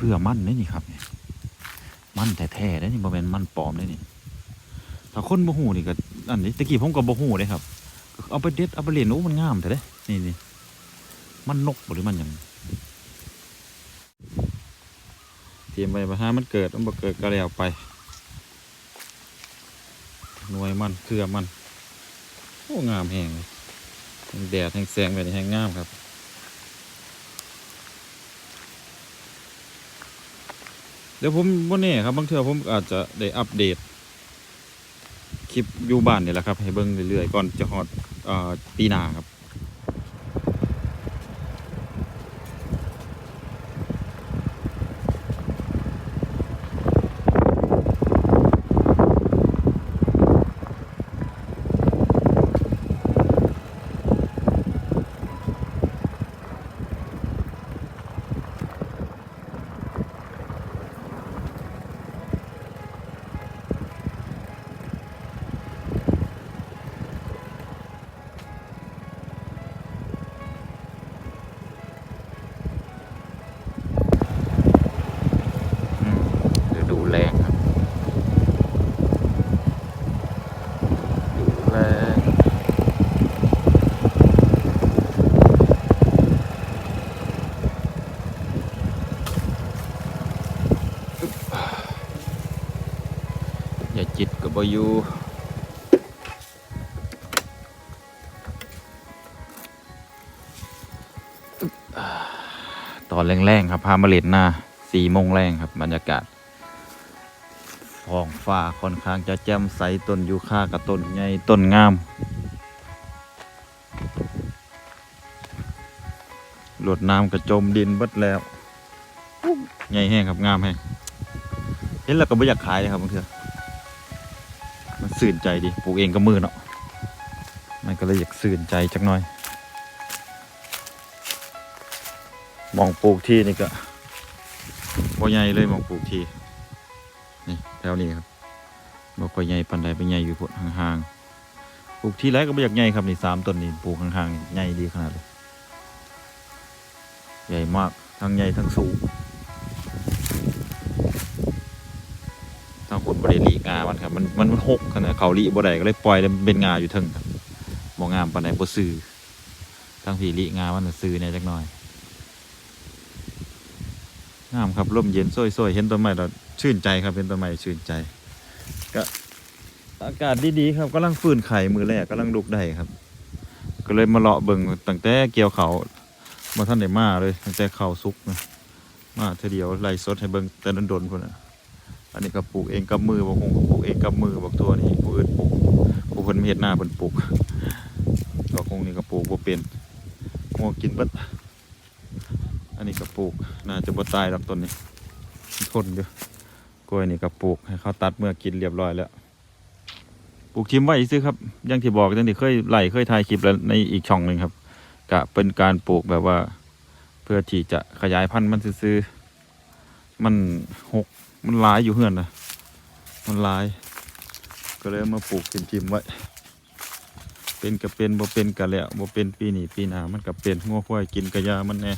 เครือมันนี่นี่ครับนี่มันแท้ๆได้นี่บ่แม่นมันปลอมได้นี่ถ้าคนบ่ฮู้นี่ก็อันนี้ตะกี้ผมก็บ่ฮู้เด้ครับ เอาไปเด็ดเอาไปเล่นโอ้มันงามแต่เด้นี่นี่มันนกหรือมันยังเตรียมไปบ่ฮามันเกิดมันบ่เกิดก็แล้วไปหน่วยมันเครือมันโอ้งามแหงแห่งแดดแห่งแสงแบบนี้แห่งงามครับ เดี๋ยวผมวันนี้ครับบางเทื่อผมอาจจะได้อัปเดต คลิปอยู่บ้านนี่แหละครับ ให้เบิ่งเรื่อยๆก่อนจะฮอดอปีหน้าครับ บบอยู่ตอนแรงๆครับพามาเล่นหน้าสี่โมงแรงครับ บรรยากาศท้องฟ้าค่อนข้างจะแจ่มใสต้นยูคากับต้นใหญ่ต้นงามหลดน้ำกระจมดินบิดแล้วใหญ่แห้งครับงามแห้งเห็นแล้วก็ไม่อยากขายเลยครับบางเที มันสื่นใจดีปลูกเองก็มือเนาะมันก็เลยอยากสื่นใจจักหน่อยมองปลูกที่นี่ก็บ่ใหญ่เลยมองปลูกที่นี่แถวนี้ครับบ่ค่อยใหญ่ปานใดไปใหญ่อยู่พุ่นห่างๆปลูกที่ไรก็บ่อยากใหญ่ครับนี่สามต้นนี่ปลูกห่างๆใหญ่ดีขนาดเลยใหญ่มากทั้งใหญ่ทั้งสูง บริลีงามันครับ มันมันหกขนาดเขาลีบ่ได้ก็เลยปล่อยเป็นงาอยู่เทึงครับบ่งามปานใดบ่ซื้อทั้งผีลีงามันน่ะซื้อแหน่จักหน่อยงามครับร่มเย็นซ้อยๆเห็นต้นไม้แล้วชื่นใจครับเป็นต้นไม้ชื่นใจ ก็อากาศดีๆครับกำลังฟื้นไข่มือแรกกำลังลุกได้ครับ ก็เลยมาเลาะเบิ่งตั้งแต่เกี่ยวเขามาท่านได้มาเลยตั้งแต่เขาสุกนะมาเทเดียวไล่สดให้เบิ่งแต่ดนๆคนน่ะ อันนี้ก็ปลูกเองกับมือบางคงก็ปลูกเองกับมือบักตัวนี้ผู้อื่นปลูกผู้คนไม่เห็นหน้าเพิ่นปลูกก็คงนี่ก็ปลูกบ่เป็นงัวกินเบิดอันนี้ก็ปลูกน่าจะบ่ตายดอกต้นนี้ทนอยู่กล้วยนี่ก็ปลูกให้เขาตัดเมื่อกินเรียบร้อยแล้วปลูกชิมไว้ซื้อครับยังที่บอกตั้งแต่เคยไล่เคยถ่ายคลิปแล้วในอีกช่องหนึ่งครับกะเป็นการปลูกแบบว่า เพื่อที่จะขยายพันธุ์มันซื้อมันหก มันลายอยู่เฮือนนะมันลาย ก็เลยมาปลูกทิมๆไว้ เป็นกับเป็นบ่เป็นกับแล้วบ่เป็นปีนี้ปีหน้ามันกับเป็นงัวควายกินกระยามันแน่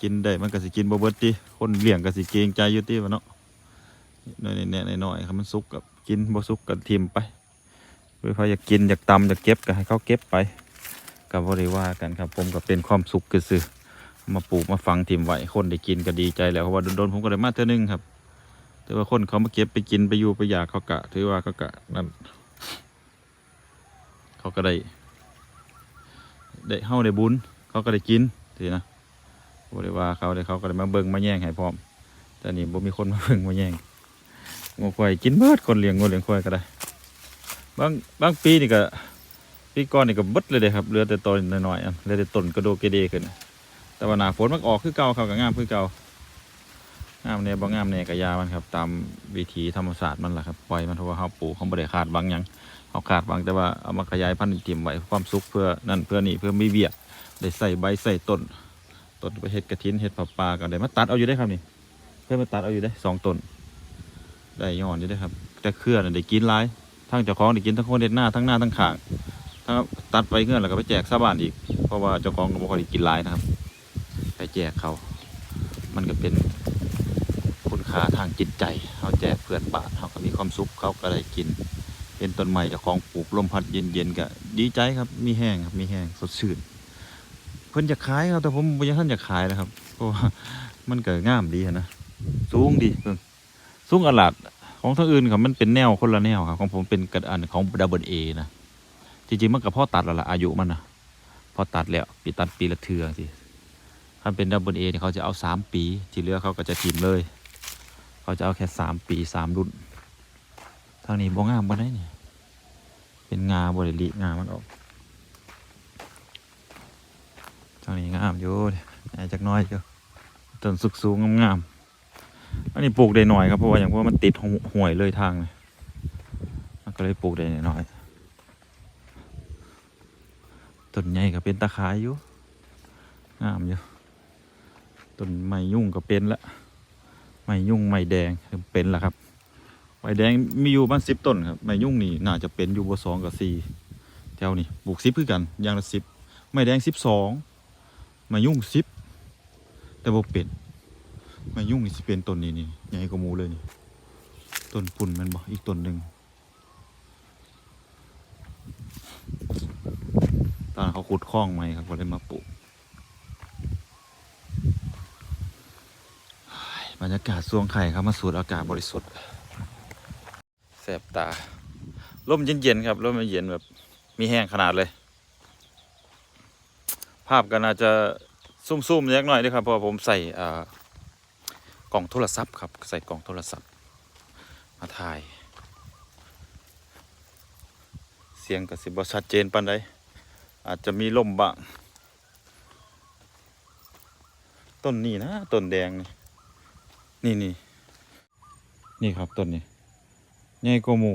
กินได้มันก็สิกินบ่เบิดติคนเลี้ยงก็สิเกรงใจอยู่ติวะเนาะน้อยๆแน่ๆน้อยๆครับมันสุกกับกินบ่สุกก็ทิมไปเพื่อใครอยากกินอยากตำอยากเก็บก็ให้เขาเก็บไปก็บ่ได้ว่ากันครับผมก็เป็นความสุขซื่อมาปลูกมาฝังทิมไว้คนได้กินก็ดีใจแล้วเพราะว่าโดนๆผมก็ได้มาเทื่อนึงครับ แต่ว่าคนเขามาเก็บไปกินไปอยู่ไปอยากเขากะ ถือว่าเขากะนั่นเขาก็ได้ได้เฮาได้บุญเขาก็ได้กินทีนะบ่ได้ว่าเขาได้เขาก็ได้มาเบิ่งมาแย่งให้พร้อม แต่นี่บ่มีคนมาเบิ่งมาแย่งงูควายกินเบิดคนเลี้ยงงูเลี้ยงควายก็ได้บางบางปีนี่ก็ปีก่อนนี่ก็บดเลยเด้ครับเหลือแต่ต้นน้อยๆเหลือแต่ต้นกระโดดกระเดขึ้นแต่ว่าหน้าฝนมันออกคือเก่าเขาก็งามคือเก่า งามแน่บ่งามแน่ก็ยามันครับ ตามวิถีธรรมศาสตร์มันแหละครับปล่อยมันเพราะว่าเฮาปลูกเขาบ่ได้คาดหวังหยังเฮาคาดหวังแต่ว่าเอามาขยายพันธุ์เตรียมไว้ความสุขเพื่อนั่นเพื่อนี่เพื่อมีเบี้ยได้ใส่ใบใส่ต้นต้นไปเห็ดกระถินเห็ดผักปลากันได้มาตัดเอาอยู่ได้ครับนี่ เพื่อนมาตัดเอาอยู่ได้สองต้นได้ย้อนอยู่ได้ครับแต่เครื่อน่ะได้กินหลายทั้งเจ้าของได้กินทั้งคนเด็ดหน้าทั้งหน้าทั้งขางทั้งตัดไปเงื่อนแล้วก็ไปแจกชาวบ้านอีก เพราะว่าเจ้าของก็บ่ค่อยได้กินหลายนะครับ ไปแจกเขา มันก็เป็น ค่าทางจิตใจเขาแจกเพื่อนบานเขาก็มีความสุขเขาก็ได้กินเห็นต้นไม้จ้าของปลูกลมพัดเย็นๆก็ดีใจครับมีแห้งครับมีแห้งสดชื่นเพิ่นจะขายครับแต่ผมยังท่านจะขายนะครับเพราะว่ามันเก็งามดีนะสูงดีเพิ่งสูงอลาดของทางอื่นครับมันเป็นแนวคนละแนวครับของผมเป็นกระอันของดับเบิลเอนะจริงๆมันกับพ่อตัดแล้วล่ะอายุมันนะพอตัดแล้วปีตัดปีละเทือสิถ้าเป็นดับเบิลเอเนี่ยเขาจะเอาสามปี ที่เหลือเขาก็จะทิมเลย เขาจะเอาแค่สามปีสามรุ่นทางนี้บ่งามบ่ได้นี่เป็นงาบริลิงามันออกทางนี้งามอยู่แหน่จักน้อยอยู่ต้นสุกสูงงามๆอันนี้ปลูกได้หน่อยครับเพราะว่าอย่างว่ามันติดหห่วยเลยทางเลยมันก็เลยปลูกได้หน่อยต้นใหญ่ก็เป็นตะขายอยู่งามอยู่ต้นไม้ยุ่งก็เป็นละ ไม้ยุ่งไม้แดงเป็นละครับไม้แดงมีอยู่บ้านสิบต้นครับไม้ยุ่งนี่น่าจะเป็นอยู่บสองกับสี่แถวนี้ปลูกสิบคือกันยางละสิบไม้แดงสิบสองไม้ยุ่งสิบแต่บ่เป็นไม้ยุ่งนี่สิเป็นต้นนี้นี่ใหญ่กว่ามูเลยนี่ต้นปุ่นมันบ่อีกต้นหนึ่งตอนเขาขุดคลองใหมครับก็เลยมาปลูกเฮ้ย บรรยากาศสวงไข่ครับมาสูดอากาศบริสุทธิ์แสบตาลมเย็นๆครับลมเย็นแบบมีแห้งขนาดเลย ภาพก็น่าจะซุ่มๆเล็กน้อยด้วยครับเพราะผมใส่กล่องโทรศัพท์ครับใส่กล่องโทรศัพท์ มาถ่าย เสียงกับสิบชัดเจนปานใดอาจจะมีลมบ้างต้นนี้นะต้นแดงนี่ นี่นี่นี่ครับต้นนี้ใหญ่กว่าหมู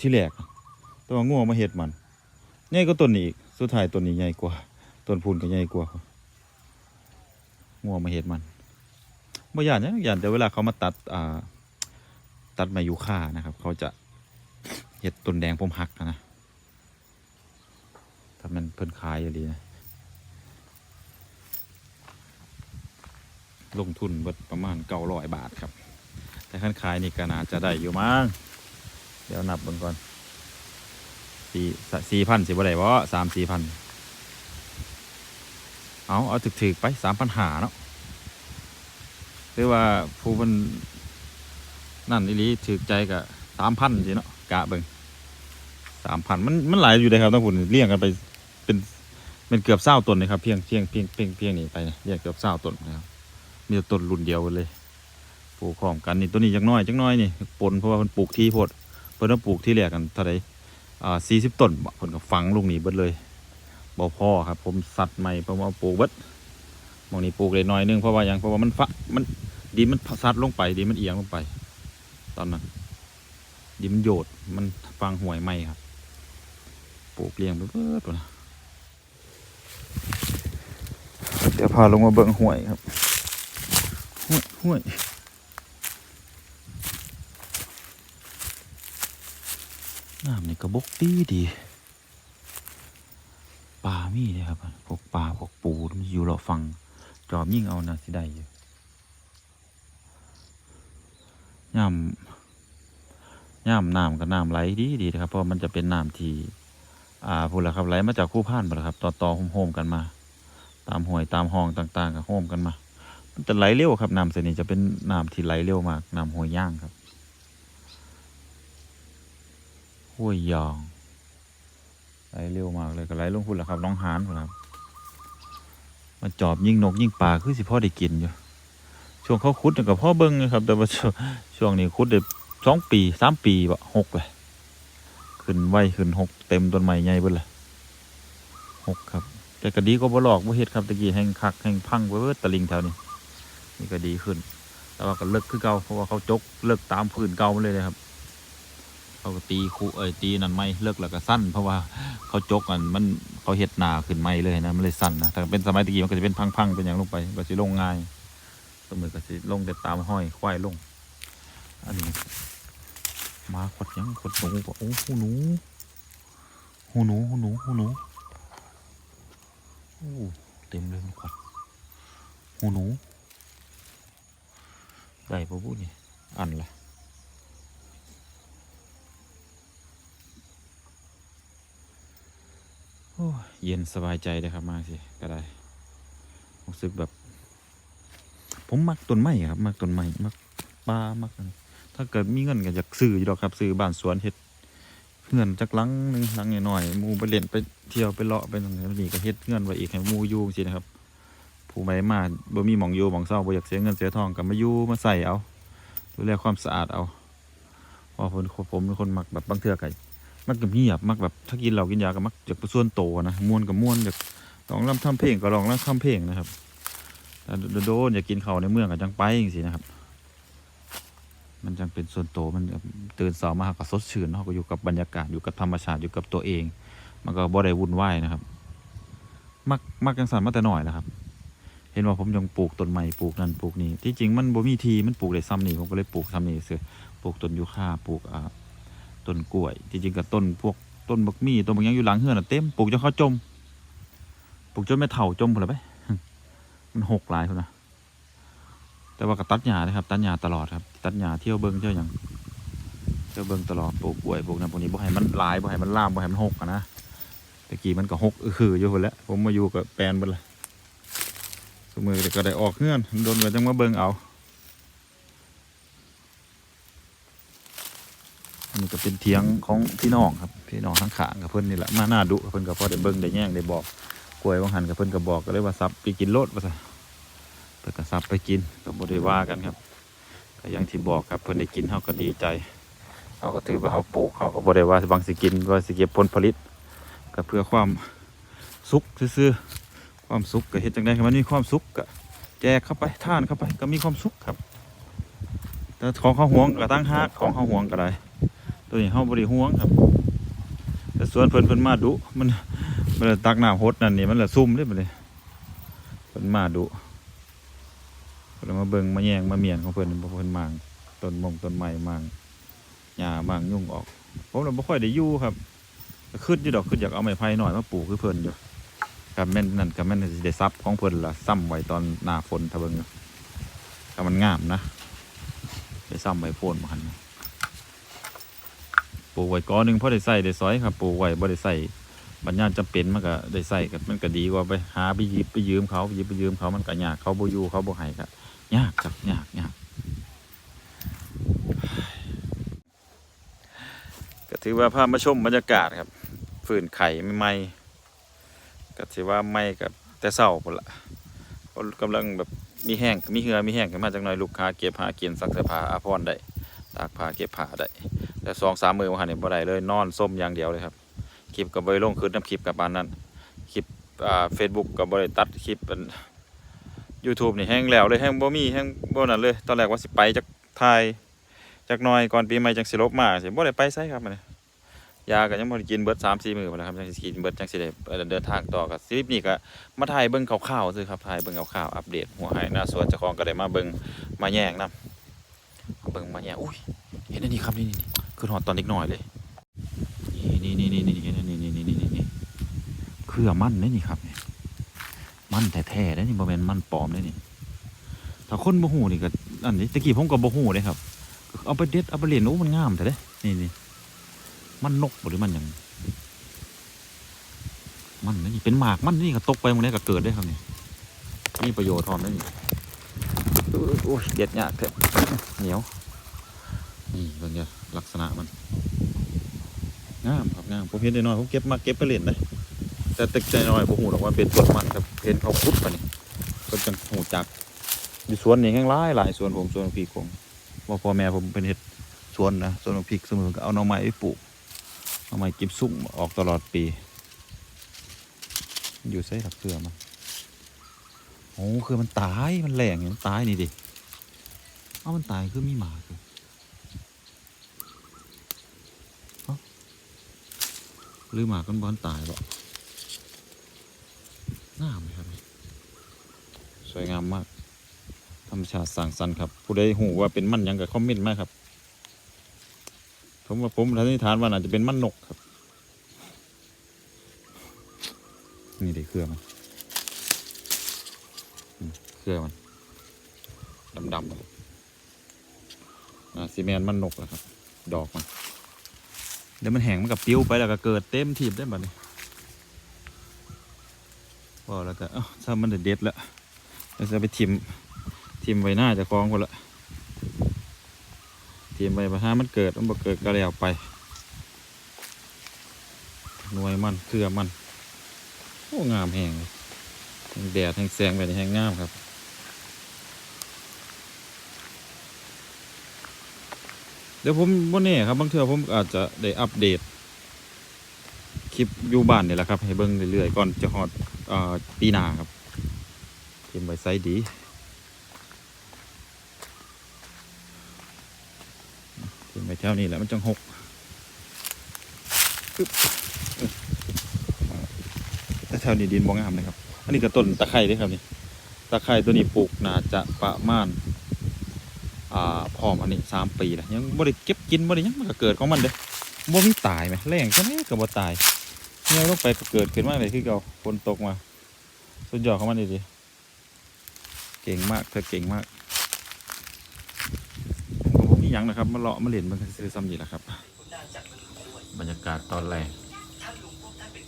ที่แรกแต่ว่าง่วงมาเห็ดมันใหญ่ก็ต้นนี้อีกสุดท้ายต้นนี้ใหญ่กว่าต้นพูนก็ใหญ่กว่าง่วงมาเห็ดมันบ่ยานหยังย่านแต่เวลาเขามาตัดอ่าตัดไมายูค่านะครับ เขาจะเห็ดต้นแดงผมหักนะถ้ามันเพิ่นขายอย่างดีนะ ลงทุนบิดประมาณเก้าร้อยบาทครับ แต่ขั้นขายนี่ก็น่าจะได้อยู่มั้งเดี๋ยวนับเบิ่งก่อนสี่สี่พันสิบ่ได้บ่สามสี่พันเอาเอาถึกๆไปสามพันหาเนาะหรือว่าผู้มันนั่นอีลีถึกใจกับสามพันสิเนาะกะเบิงสามพันมันมันหลายอยู่เลยครับต้องคุณเรียงกันไปเป็นเป็นเกือบเศร้าต้นเลยครับเพียงเพียงเพียงเพียงเพียงนี่ไปเนี่ยเรียงเกือบเศร้าต้นนะครับ มีแต่ต้นรุ่นเดียวกันเลย ปลูกพร้อมกันนี่ตัวนี้จักน้อยจักน้อยนี่ปนเพราะว่ามันปลูกที่โพดเพิ่นเอาปลูกที่แรกกันเท่าไรอ่าสี่สิบต้นบ่เพิ่นก็ฝังลูกนี้เบิดเลยบ่พอครับ ผมสัตว์ใหม่เพราะว่าปลูกเบิดมองนี้ปลูกเลยน้อยนึงเพราะว่าหยังเพราะว่ามันฟะมันดินมันซัดลงไปดินมันเอียงลงไป ตอนนั้นดินมันโยดมันฟังห่วยใหม่ครับปลูกเลี้ยงไปเบิดตัวนะเดี๋ยวพาลงมาเบิ่งห่วยครับ ห่วยห่วยน้ำนี่กระบกดีดีปลามีเลยครับพวกปลาพวกปูมันอยู่เราฟังจอบยิ่งเอานะสิได้อยู่ย่ำย่ำน้ำกับน้ำไหลดีดีนะครับ เพราะมันจะเป็นน้ำที่อ่าพูดแล้วครับไหลมาจากคู่พานหมดแล้วครับ ต่อต่อโฮมๆกันมา ตามห้วยตามห้องต่าง ๆกับโฮมกันมา จะไหลเร็วครับน้ำเสนนี้จะเป็นน้ำที่ไหลเร็วมากน้ำห้วยย่างครับห้วยยองไหลเร็วมากเลยก็ไหลลงพุ่นแหละครับน้องหานครับมาจอบยิงนกยิงปลาคือสิพ่อได้กินอยู่ช่วงเขาคุดกับพ่อเบิ้งนะครับ แต่ว่าช่วงนี้คุดได้สองปีสามปีบะหกเลยขึ้นไวขึ้นหกเต็มต้นไม้ใหญ่เบิดเลยหกครับแต่ก็ดีก็บ่หลอกบ่เฮ็ดครับตะกี้แห่งคักแห่งพังเบิดตะลิงแถวนี้ นี่ก็ดีขึ้น แต่ว่าก็เลิกคือเก่าเพราะว่าเขาจกเลิกตามพื้นเก่ามาเลยนะครับเขาก็ตีคูเอ้ยตีนั่นไม่เลิกแล้วก็สั้น เพราะว่าเขาจกกันมันเขาเห็ดหนาขึ้นไม่เลยนะมันเลยสั้นนะถ้าเป็นสมัยตะกี้มันก็จะเป็นพังๆเป็นอย่างลงไปก็สิลงง่ายสมัยก็สิลงแต่ตามห้อยควายลง อันนี้มาขดยังขดหนูบ่โอ้หูหนูหูหนูหูหนูหูหนูโอ้เต็มเลยมันขดหูหนู ได้ปะบุนี่อันละโอ้เย็นสบายใจเลยครับมาสิก็ได้รู้สึกแบบ ผมมักต้นไม้ครับ มักต้นไม้มักป่ามักถ้าเกิดมีเงินก็อยากซื้ออยู่ดอกครับซื้อบ้านสวนเฮ็ดเงินจักลังหนึงลังน้อยๆหมูไปเล่นไปเที่ยวไปเลาะไปตรงนี้นี่ก็เฮ็ดเงินไว้อีกให้มูอยู่สินะครับ ผู้ใดมาบ่มีหมองอยู่หมองเศร้าบ่อยากเสียเงินเสียทองก็มาอยู่มาใส่เอา ดูแลความสะอาดเอาเพราะผมผมเป็นคนมักแบบบางเทื่อก็มักกับเงียบมักแบบถ้ากินเหล้ากินยาก็มักจากส่วนโตนะม่วนกับม่วนจากลองรำทำเพลงก็ลองรำทำเพลงนะครับแต่โดนๆอยากกินข้าวในเมืองก็จังไปจังซี่นะครับ มันจังเป็นส่วนโตมันตื่นเช้ามาก็สดชื่นเนาะก็อยู่กับบรรยากาศอยู่กับธรรมชาติอยู่กับตัวเอง มันก็บ่ได้วุ่นวายนะครับ มักมักจังสันมาแต่น้อยนะครับ เห็นว่าผมยังปลูกต้นใหม่ปลูกนั่นปลูกนี่ที่จริงมันบ่มีทีมันปลูกได้ซ้ำนี่ผมก็เลยปลูกซ้ำนี่เสือปลูกต้นยูคาปลูกอ่าต้นกล้วย ที่จริงกับต้นพวกต้นบักมี่ต้นบางอย่างอยู่หลังเฮือน่ะเต็มปลูกจนเขาจมปลูกจนไม่เถ่าจมพุ่นละไปมันหกหลายพุ่นนะแต่ว่าก็ตัดหญ้านะครับ ตัดหญ้าตลอดครับ ตัดหญ้าเที่ยวเบิ่งเที่ยวหยังเที่ยวเบิ่งตลอดปลูกกล้วยปลูกนั่นปลูกนี้บ่ให้มันหลายบ่ให้มันล่ามบ่ให้มันหกนะตะกี้มันก็หกคืออยู่พุ่นแล้วผมมาอยู่กับแปลนเบิ่นละ สมือก็ได้ออกเงื่อนโดนก็จังมาเบิ่งเอาอันนี้ก็เป็นเทียงของพี่น้องครับพี่น้องทั้งขางกับเพิ่อนนี่แหละมาหน้าดุกับเพิ่อนก็พอได้เบิงได้แย่งได้บอกกล้วยบางหันกับเพิ่อนก็บอกก็เลยว่าซับไปกินโลดว่าซะเพิ่นก็ซับไปกินก็บ่ได้ว่ากันครับก็อย่างที่บอกครับเพิ่อนได้กินเฮาก็ดีใจเฮาก็ถือว่าเฮาปลูกเฮาก็บ่ได้ว่าบางสิกินว่าสิเก็บผลผลิตก็เพื่อความสุขซื่อ ความสุขก็เฮ็ดจังได๋ให้มันมีความสุขก็แจกเข้าไปท่านเข้าไปก็มีความสุขครับ แต่ของเขาห่วงก็ตั้งหากของเขาห่วงก็ได้ตัวนี้เฮาบ่ได้ห่วงครับ แต่ส่วนเพิ่นเพิ่นมาดุมันมันละตักน้ำฮดนั่นนี่มันละซุ่มเด้บัดนี้เพิ่นมาดุเพิ่นมาเบิ่งมาแยงมาเมียนของเพิ่นบ่เพิ่นมางต้นมงต้นไม้มางหญ้ามางยุ่งออกผมน่ะบ่ค่อยได้อยู่ครับก็คิดอยู่ดอกคิดอยากเอาไม้ไผ่หน่อยมาปลูกคือเพิ่นอยู่ กับแม่นนั่นกับแม่นสิได้ซับของเพิ่นละซ้ำไว้ตอนหน้าฝนถ้าเบิ่งก็มันงามนะได้ซ้ำไว้โพนมันปลูกไว้ก้อนหนึ่งพอได้ใส่ได้ซอยครับปลูกไว้บ่ได้ใส่บัญญาจำเป็นมันก็ได้ใส่ก็มันก็ดีกว่าไปหาไปยิบไปยืมเขาไปยิบไปยืมเขามันก็ยากเขาบ่อยู่เขาบ่ให้ก็ยากครับยากยากก็ถือว่าพามาชมบรรยากาศครับฟืนไข่ใหม่ ก็ถือว่าไม่กับแต่เศร้าพุ่นละเพราะกำลังแบบมีแห้งมีเหือมีแห้งขึ้นมาจากหน่อยลูกค้าเก็บผ้ากินซักเสื้อผ้าอาภรได้ตากผ้าเก็บผ้าได้แต่สองสามมือมาหันเนี่ยบ่ได้เลยนอนส้มอย่างเดียวเลยครับคลิปกับใบลงคืนน้ำคลิปกับปานนั้นคลิปอ่าเฟซบุ๊กกับบริตัดคลิปเป็นยูทูบนี่แห้งแล้วเลยแห้งบ่มีแห้งบ่นั่นเลย ตอนแรกว่าสิไปจากไทยจากหน้อยก่อนปีใหม่จังสิลบมาสิบ่ได้ไปไสครับมัน ยาก็ยังบ่ได้กินเบิดสามสี่มื้อพุ่นแล้วครับจังสิกินเบิดจังสิได้เอ่อเดินทางต่อกับคลิปนี้ก็มาถ่ายเบิ่งคร่าวๆซื่อครับถ่ายเบิ่งคร่าวๆอัปเดตหัวไห้หน้าสวนเจ้าของก็ได้มาเบิ่งมาแย่งนํเบิ่งมาแย่งอุ้ยเห็นอันนี้ครับนี่นี่ๆคือหอดตอนเด็กน้อยเลยนี่นี่นี่นี่นี่นี่นี่นี่นี่นี่นี่เครือมันเด้นี่ครับนี่มันแท้ๆเด้นี่บ่แม่นมันปลอมเด้นี่ถ้าคนบ่ฮู้นี่ก็อันนี้ตะกี้ผมก็บ่ฮู้เด้ครับเอาไปเด็ดเอาไปเล่นโอ้มันงามแต่เด้นี่นี่ มันนกหรือมันหยังมันนี่เป็นหมากมันนี่ก็ตกไปมันนี้ก็เกิดได้ครับนี่มีประโยชน์ทอมได้นี่โอ้ยโอ้ยเด็ดยากแท้เหนียวนี่เบิ่งเนี่ยลักษณะมันงามครับงามผมเห็นได้น้อยผมเก็บมาเก็บไปเล่นได้แต่ตึกใจน้อยผมหูหรอกว่าเป็นต้นมันครับเห็นเขาขุดไปนี่ก็จังหูจักอยู่สวนนี่แห้งหลายหลายสวนผมสวนพี่คงว่าพ่อแม่ผมเป็นเห็ดสวนนะสวนพริกเสมอก็เอาหน่อไม้ไปปลูก หน่อไม้กิบซุ่มออกตลอดปี อยู่ใส่หลักเสือมันโอ้คือมันตายมันแหลงอย่างมันตายนี่ดิเอามันตายคือมีหมาคือเอ้หรือหมากันบอนตายบ่งามเลยครับ สวยงามมาก ธรรมชาติสร้างสรรค์ครับ ผู้ใดหูว่าเป็นมันยังกับคอมเมนต์มาครับ ผมว่าผมทันนิษฐานว่าน่าจะเป็นมันนกครับ นี่ดิเครือมันอืมเครือมันดำๆอ่าซีเมนต์มันนกแล้วครับ ดอกมันเดี๋ยวมันแห้งมันกับปิ้วไปแล้วก็เกิดเต็มทีบได้บัดนี้พอแล้วก็เอ้าถ้ามันเด็ดแล้วเราจะไปทิมทิมไว้หน้าจะคล้องคนละ ทิมไว้ประหามันเกิดมันบ่เกิดก็แล้วไป หน่วยมันเครือมันโอ้งามแห้งแดดแห้งแสงแบบนี้แห้งงามครับเดี๋ยวผมวันนี้ครับบางเทื่อผมอาจจะได้อัปเดต คลิปอยู่บ้านนี่แหละครับ ให้เบิ่งเรื่อยๆก่อนจะฮอดอปีหน้าครับเตรียมไว้ไซดีเตรียมไว้ แถวนี้แหละมันจังหกแต่แถวนี้ดินบ่งามเลยครับ อันนี้ก็ต้นตะไคร้ด้วยครับนี่ตะไคร้ตัวนี้ปลูกน่าจะประมาณอ่าพร้อมอันนี้สามปีแล้วยังบ่ได้เก็บกินบ่ได้ยังมันก็เกิดของมันเด้บ่มีตายไหมแรงก็ไหนก็บ่ตายเนี่ยลงไปก็เกิดขึ้นมาเลยคือเก่าฝนตกมา สุดยอดของมันดีๆเก่งมากเธอเก่งมาก หยังนะครับมาเลาะมาเล่นมันก็ซื้อซ้ำนี่แหละครับ บรรยากาศตอนแรก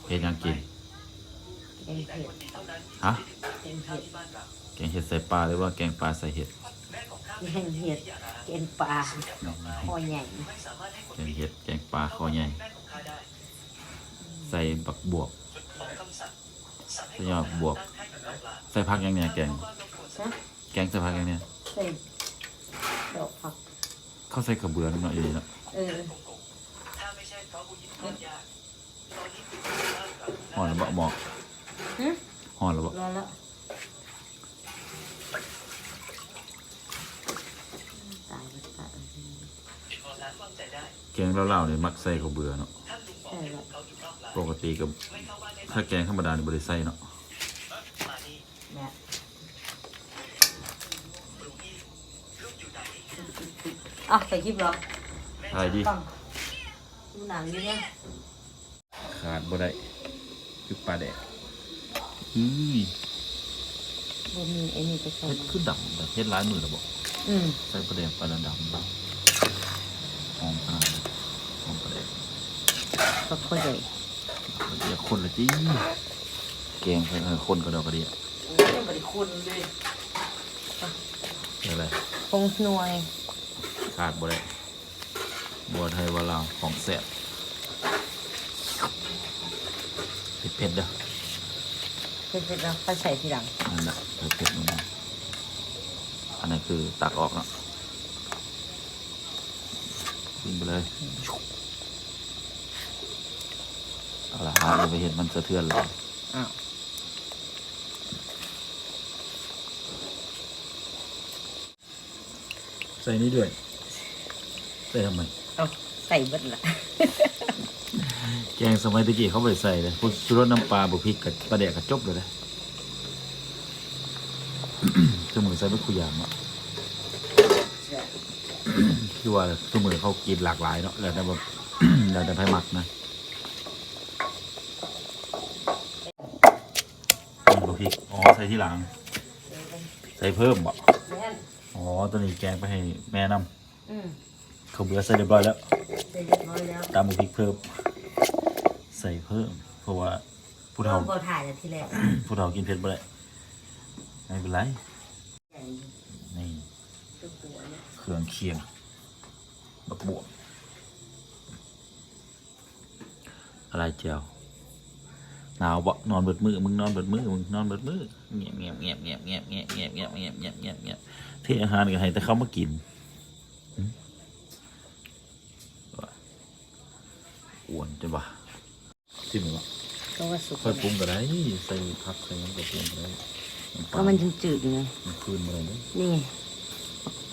เฮ็ดหยังกินแกงเผ็ดฮะแกงเผ็ดแกงเห็ดใส่ปลาหรือว่าแกงปลาใส่เห็ดแกงเห็ดแกงปลาคอใหญ่แกงเห็ดแกงปลาคอใหญ่ใส่บักบวบใส่ยอดบวบใส่ผักอยังเนี้ยแกงนะแกงใส่ผักอยังเนี้ยใส่ดอกผัก เขาใส่กระเบือนิดหน่อยอยู่เนาะเออห่อนแล้วบะหมอกฮะห่อนแล้วบะรอแล้วตายแล้วตายแล้วแกงเล่าๆเนี่ยมักใส่กระเบือเนาะ ใช่แล้วปกติกับถ้าแกงธรรมดาเนี่ยบริใส่เนาะ อะใส่คลิปเหรอทายดิฟังดูหนังดิเนี่ยขาดบ่ได้คือปลาแดกอือบ่มีไอ้นี่ไปใส่เฮ็ดคือดำแต่เฮ็ดหลายมือแล้วบ่อืมใส่ปลาแดกปลาดำๆหอมขนาดเลยหอมปลาแดกก็ค่อยใหญ่เดี๋ยวคนละจีแกงเออคนก็ดอกกระเดียโอ้ยบริคุณเลยเดี๋ยวอะไรคงหน่วย ขาดบ่ได้บัวไทยว่าลาวของแซ่บเผ็ดๆเด้อเสร็จแล้วค่อยใส่ทีหลังนั่นแหละเผ็ดๆนี่นะอันนั้นคือตักออกเนาะกินไปเลยเอาละฮะอย่าไปเห็นมันสะเทือนเลยอ้าวใส่นี้ด้วย ใส่ทำไมเอาใส่เบิดละแกงสมัยตะกี้เขาไปใส่เลยพวกชูรสน้ำปลาบุพริกกับปลาแดกกับจบเลยนะสมือใส่ไม่คุยอย่างเนาะคือว่าสมือเขากินหลากหลายเนาะแล้วแต่แบบแล้วแต่ไพ่มักนะบุพริกอ๋อใส่ที่หลัง ใส่เพิ่มบ่แม่นอ๋อตัวนี้แกงไปให้แม่นอืมำ เขาวเบื่อใส่เรียบร้อยแล้วใส่เรียบร้อยแล้วตามบุพริกเพิ่มใส่เพิ่ม เพราะว่าผู้เฒ่าก็ถ่ายจากที่แรกผู้เฒ่ากินเผ็ดบ่ได้ไม่เป็นไรใหญ่นี่ตัวหัวเนี่ยเครื่องเคียงบักบวบอะไรเจียวหนาวบ่นอนเบิดมือมึงนอนเบิดมือมึงนอนเบิดมือเงียบเงียบเงียบเงียบเงียบเงียบเงียบเงียบเงียบเงียบเงียบเงียบเทอาหารกันให้แต่เขามากินหึว่า อ้วนจะบ่ะที่มึงวะก็ว่าสุกค่อยปรุงก็ได้ใส่ผักใส่หยังก็ปรุงก็ได้ำปลาก็มันยังจืดอยู่ไงมันคืนมาเลยเด้อนี่ไง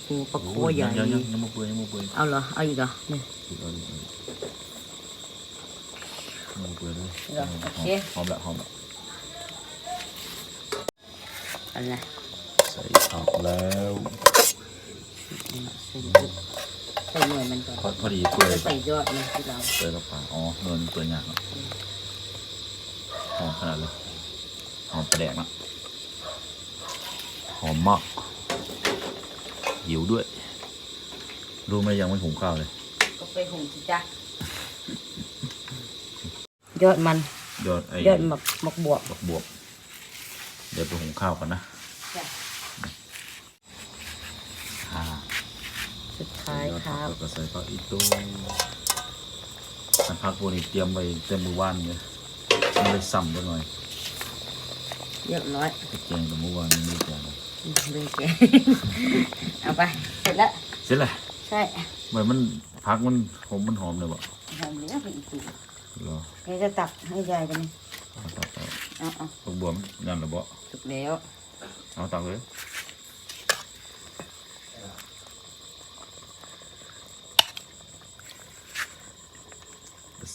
โอ้ปลาโคโอ้ยใหญ่ยังยังยังยังมาเปื่อยยังมาเปื่อยเอาเหรอเอาอีกเหรอนี่อีกเอาอีกเอาอีกยังมาเปื่อยเลยเหรอโอเคหอมละหอมละอะไรใส่ผักแล้วใส่ ใส่หน่วยมันก่อนพอพอดีเปื่อยใส่ยอดมันที่เราเปื่อยกับปลาอ๋อเนื้อมันเปื่อยยากเนาะหอมขนาดเลยหอมปลาแดกเนาะหอมมากหิวด้วย รู้ไหมยังไม่หุงข้าวเลย ก็ไปหุงสิจ้ะยอดมัน ยอดไอ้ยอดหมักหมักบวบบักบวบ เดี๋ยวไปหุงข้าวก่อนนะ จ้ะ อ่า สุดท้ายครับ แล้วก็ใส่ผักอีกตัวอันผักพวกนี้เตรียมไว้เต็มมือว่านเนี่ยมันเลยซ้ำไปหน่อยเรียบร้อยแกงกับเมื่อวานนี้ไม่แกงเลยแกเอาไปเสร็จแล้วเสร็จแล้วใช่เหมือนมันผักมันหอมมันหอมเลยบ่หอมเหลือไปอีกทีรอเดี๋ยวจะตักให้ยายกันนี่เอาตักเอาเอาเอาผักบวมนั่นเหรอบ่สุกแล้วเอาตักเลย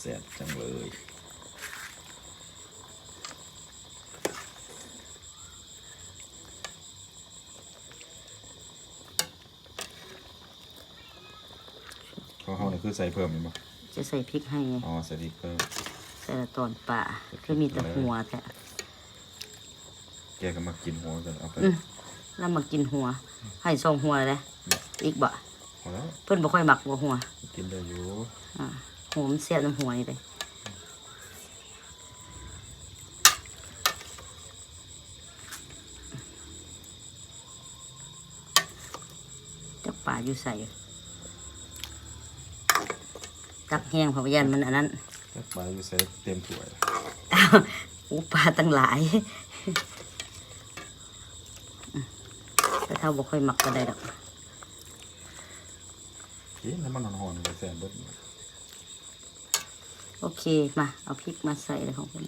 ซ่บจังเลย ข้าวเฮานี่คือใส่เพิ่มมั้ยบ่จะใส่พริกให้ไงอ๋อใส่พริกเพิ่มใส่ละตอนป่าคือมีแต่หัวแท้แกก็มากินหัวกันเอาไปอืมแล้วมากินหัว ให้ทรงหัวเลยอีกบ่พอแล้วเพิ่นบ่ค่อยหมักหัวหัว กินได้อยู่อ่า หัวมันเสียบน้ำหัวนี่เลยจักป่าอยู่ใส่ตักแห้งเพราะว่ายันมันอันนั้นจักปลาอยู่ใส่เต็มถ้วยอ้าวอูปลาตั้งหลายแต่ถ้าบ่ค่อยหมักก็ได้ดอกกินน้ำมันหอนๆไปแซ่บเบิด โอเคมา เอาพริกมาใส่เลยของคุณ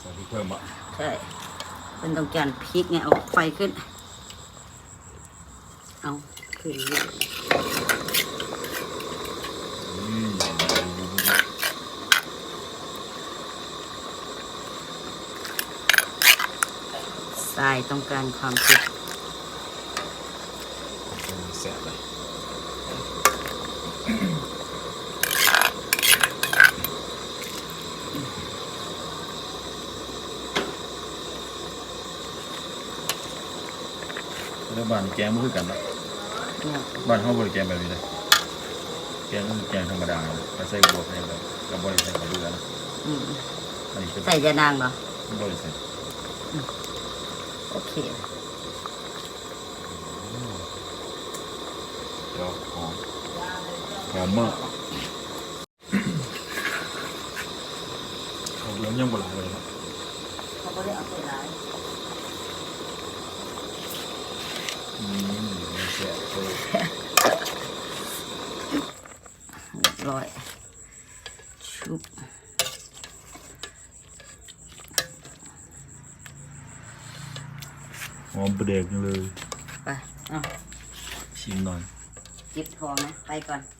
ใส่พริกเพิ่มอะใช่เป็นต้องการพริกไงเอาไฟขึ้น เอาขึ้นเรื่อย ทรายต้องการความเผ็ดแซ่บเลยแล้วบ้านแกงมันคือกันปะเนี่ยบ้านเขาบริแกงแบบนี้เลยแกงก็คือแกงธรรมดาก็ใส่บวกใส่แบบกับบริใส่กระเบือนะอืมอันนี้คือใส่ยานางเหรอบริใส่ โอเคเดี๋ยวหอมหอมมากเอาเรื่องยังบหลายเลยครับ เขาก็ได้เอาไปร้าย อืมแซ่บเลย เรียบร้อย ชุบ หอมประเด็กเลย ไป เอา ชิมหน่อย เก็บทองนะ ไปก่อนไปเลยไ